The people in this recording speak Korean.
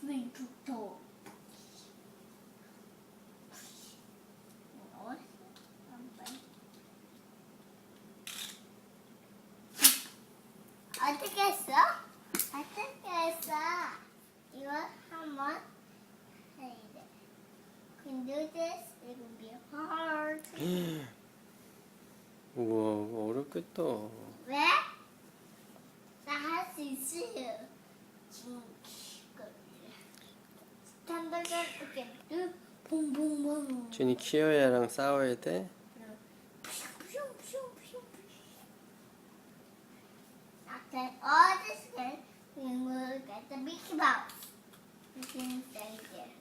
선생님 두터 어? 어떻게 했어? 어떻게 했어? 이거 한번 해야 돼. Can do this. It will be hard. 우와 어렵겠다. 왜? 나 할 수 있어요. 만들자 이렇게 봉봉봉 준이 키오야랑 싸워야 돼? Okay, all this game, we will get the Mickey Mouse. You can stay there.